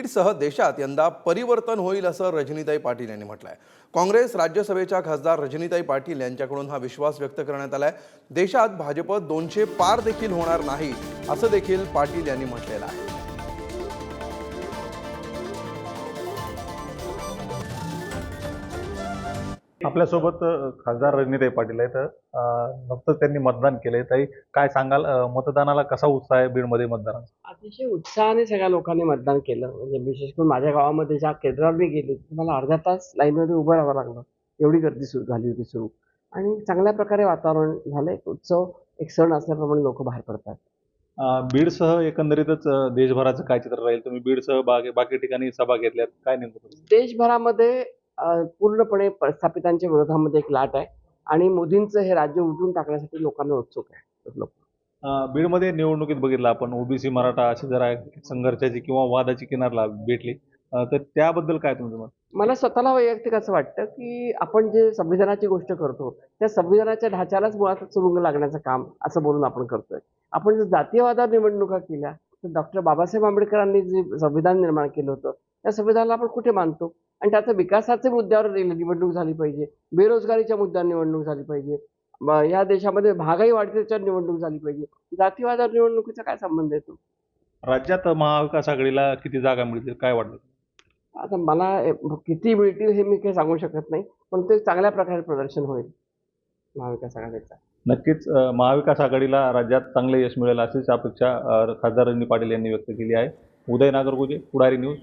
बीडसह देशात यंदा परिवर्तन होईल असं रजनीताई पाटील यांनी म्हटलं आहे काँग्रेस राज्यसभेच्या खासदार रजनीताई पाटील यांच्याकडून हा विश्वास व्यक्त करण्यात आलाय. देशात भाजप दोनशे पार देखील होणार नाही असं देखील पाटील यांनी म्हटलेलं आहे. आपल्यासोबत खासदार रजनीताई पाटील आहेत. नुकतंच त्यांनी मतदान केलंय. ताई काय सांगाल? मतदानाला कसा उत्साह आहे बीडमध्ये मतदानाचा अतिशय उत्साहाने सगळ्या लोकांनी मतदान केलं. म्हणजे विशेष करून माझ्या गावामध्ये ज्या केंद्रावर मी गेली मला अर्धा तास लाईनमध्ये उभं राहावं लागलं. एवढी गर्दी सुरू झाली होती सुरू. आणि चांगल्या प्रकारे वातावरण झालं. एक उत्सव एक सण असल्याप्रमाणे लोक बाहेर पडतात. बीडसह एकंदरीतच देशभराचं काय चित्र राहील? तुम्ही बीडसह बाकी बाकी ठिकाणी सभा घेतल्यात. काय नेमकं देशभरामध्ये पूर्णपणे प्रस्थापितांच्या विरोधामध्ये एक लाट आहे आणि मोदींचं हे राज्य उठून टाकण्यासाठी लोकांना उत्सुक आहे. बीडमध्ये निवडणुकीत बघितलं आपण ओबीसी मराठा अशी जरा संघर्षाची किंवा वादाची किनारला भेटली. तर त्याबद्दल काय तुमचं मत? मला स्वतःला वैयक्तिक असं वाटतं की आपण जे संविधानाची गोष्ट करतो त्या संविधानाच्या ढाच्यालाच मुळात सुरुंग लागण्याचं काम असं बोलून आपण करतोय. आपण जर जातीयवादावर निवडणुका केल्या तर डॉक्टर बाबासाहेब आंबेडकरांनी जे संविधान निर्माण केलं होतं त्या संविधानाला आपण कुठे मानतो? आणि त्याचं विकासाच्या मुद्द्यावर निवडणूक झाली पाहिजे. बेरोजगारीच्या मुद्द्यावर निवडणूक झाली पाहिजे. या देशामध्ये महागाई वाढते त्याच्यावर निवडणूक झाली पाहिजे. जातीवादावर निवडणुकीचा काय संबंध येतो राज्यात महाविकास आघाडीला किती जागा मिळतील? काय वाटतं? आता मला किती मिळतील हे मी काही सांगू शकत नाही पण ते चांगल्या प्रकारे प्रदर्शन होईल महाविकास आघाडीचा. नक्कीच महाविकास आघाडीला राज्यात चांगले यश मिळेल अशीच अपेक्षा खासदार रजनी पाटील यांनी व्यक्त केली आहे. उदय नागरगोजे पुढारी न्यूज.